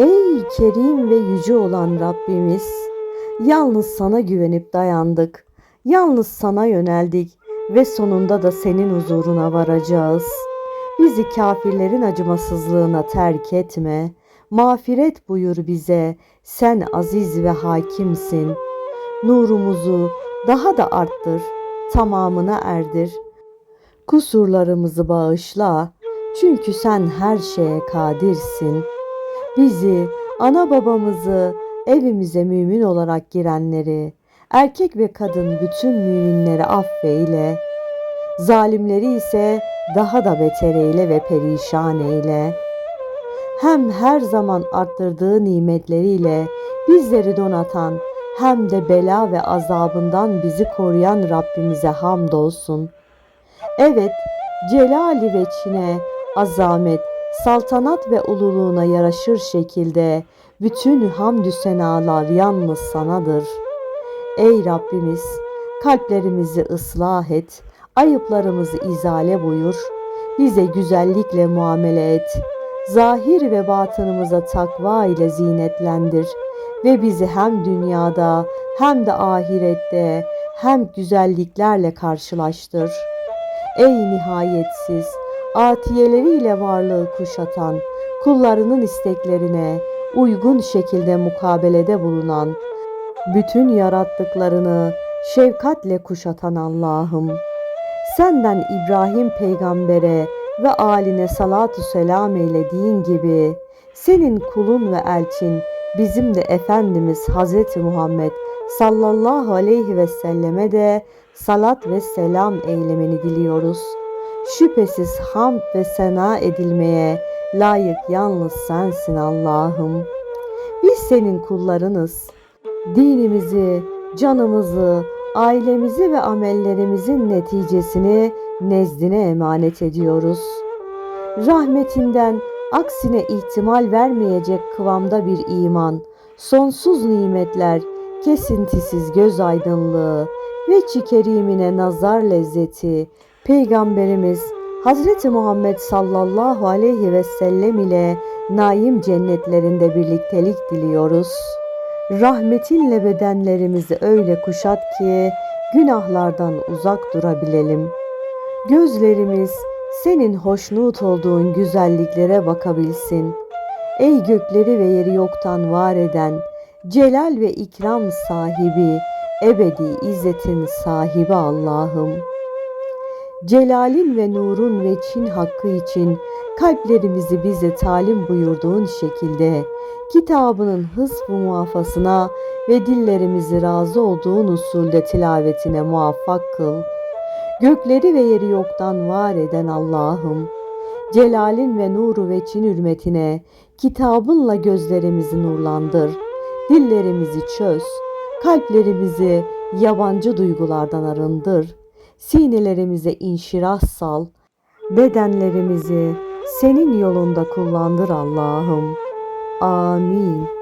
Ey kerim ve yüce olan Rabbimiz, yalnız sana güvenip dayandık. Yalnız sana yöneldik ve sonunda da senin huzuruna varacağız. Bizi kafirlerin acımasızlığına terk etme. Mağfiret buyur bize. Sen aziz ve hakimsin. Nurumuzu daha da arttır, tamamına erdir. Kusurlarımızı bağışla. Çünkü sen her şeye kadirsin. Bizi, ana babamızı, evimize mümin olarak girenleri, erkek ve kadın bütün müminleri affeyle. Zalimleri ise daha da beter eyle ve perişan eyle. Hem her zaman arttırdığı nimetleriyle bizleri donatan hem de bela ve azabından bizi koruyan Rabbimize hamdolsun. Evet, celali ve çine, azamet, saltanat ve ululuğuna yaraşır şekilde bütün hamdü senalar yalnız sanadır. Ey Rabbimiz, kalplerimizi ıslah et, ayıplarımızı izale buyur, bize güzellikle muamele et, zahir ve batınımıza takva ile zinetlendir ve bizi hem dünyada hem de ahirette hem güzelliklerle karşılaştır. Ey nihayetsiz, atiyeleriyle varlığı kuşatan, kullarının isteklerine uygun şekilde mukabelede bulunan, bütün yarattıklarını şefkatle kuşatan Allah'ım. Senden İbrahim peygambere ve aline salatu selam eylediğin gibi senin kulun ve elçin bizim de Efendimiz Hazreti Muhammed sallallahu aleyhi ve selleme de salat ve selam eylemeni diliyoruz. Şüphesiz hamd ve sena edilmeye layık yalnız sensin Allah'ım. Biz senin kullarınız. Dinimizi, canımızı, ailemizi ve amellerimizin neticesini nezdine emanet ediyoruz. Rahmetinden aksine ihtimal vermeyecek kıvamda bir iman, sonsuz nimetler, kesintisiz göz aydınlığı ve çikerimine nazar lezzeti, Peygamberimiz Hazreti Muhammed sallallahu aleyhi ve sellem ile naim cennetlerinde birliktelik diliyoruz. Rahmetinle bedenlerimizi öyle kuşat ki günahlardan uzak durabilelim. Gözlerimiz senin hoşnut olduğun güzelliklere bakabilsin. Ey gökleri ve yeri yoktan var eden, celal ve ikram sahibi, ebedi izzetin sahibi Allah'ım. Celalin ve nurun ve Çin hakkı için kalplerimizi bize talim buyurduğun şekilde kitabının hızf muhafasına ve dillerimizi razı olduğun usulde tilavetine muvaffak kıl. Gökleri ve yeri yoktan var eden Allah'ım, celalin ve nuru ve Çin hürmetine kitabınla gözlerimizi nurlandır, dillerimizi çöz, kalplerimizi yabancı duygulardan arındır, sinelerimize inşirah sal, bedenlerimizi senin yolunda kullandır Allah'ım. Amin.